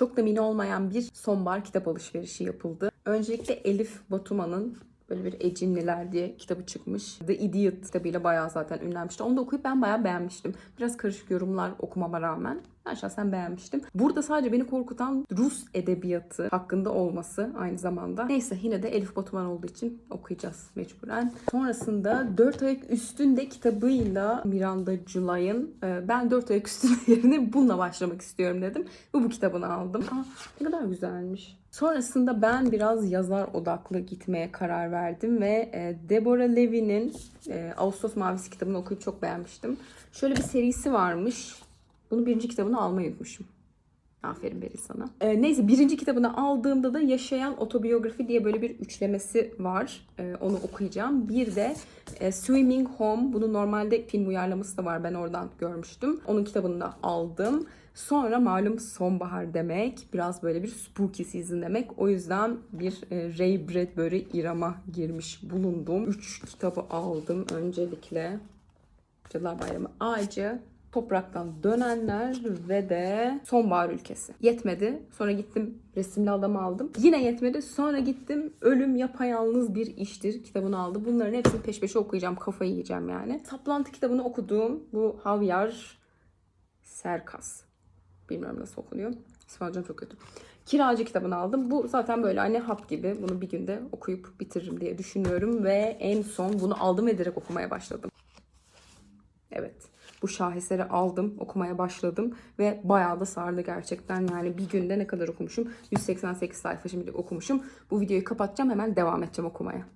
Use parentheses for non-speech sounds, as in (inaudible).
çok da mini olmayan bir sonbahar kitap alışverişi yapıldı. Öncelikle Elif Batuman'ın böyle bir Ecinliler diye kitabı çıkmış. The Idiot kitabıyla bayağı zaten ünlenmişti. Onu da okuyup ben bayağı beğenmiştim. Biraz karışık yorumlar okumama rağmen. Ben şahsen beğenmiştim. Burada sadece beni korkutan Rus edebiyatı hakkında olması aynı zamanda. Neyse yine de Elif Batuman olduğu için okuyacağız mecburen. Sonrasında Dört Ayak Üstünde kitabıyla Miranda July'ın e, ben Dört Ayak Üstünde (laughs) yerine bununla başlamak istiyorum dedim. Ve bu kitabını aldım. Aa, ne kadar güzelmiş. Sonrasında ben biraz yazar odaklı gitmeye karar verdim ve e, Deborah Levy'nin e, Ağustos Mavisi kitabını okuyup çok beğenmiştim. Şöyle bir serisi varmış. Bunu birinci kitabını almayı unutmuşum. Aferin Beril sana. Ee, neyse birinci kitabını aldığımda da Yaşayan Otobiyografi diye böyle bir üçlemesi var. Ee, onu okuyacağım. Bir de e, Swimming Home. Bunun normalde film uyarlaması da var. Ben oradan görmüştüm. Onun kitabını da aldım. Sonra malum sonbahar demek. Biraz böyle bir spooky season demek. O yüzden bir e, Ray Bradbury irama girmiş bulundum. Üç kitabı aldım öncelikle. Cadılar Bayramı Ağacı, Topraktan Dönenler ve de Sonbahar Ülkesi. Yetmedi. Sonra gittim resimli adamı aldım. Yine yetmedi. Sonra gittim Ölüm Yapayalnız Bir İştir kitabını aldım. Bunların hepsini peş peşe okuyacağım. Kafayı yiyeceğim yani. Saplantı kitabını okuduğum bu Havyar Serkas. Bilmiyorum nasıl okunuyor. İspanyolcam çok kötü. Kiracı kitabını aldım. Bu zaten böyle hani hap gibi. Bunu bir günde okuyup bitiririm diye düşünüyorum. Ve en son bunu aldım ve direkt okumaya başladım. Evet. Bu şaheseri aldım, okumaya başladım ve bayağı da sardı gerçekten. Yani bir günde ne kadar okumuşum? 188 sayfa şimdi okumuşum. Bu videoyu kapatacağım, hemen devam edeceğim okumaya.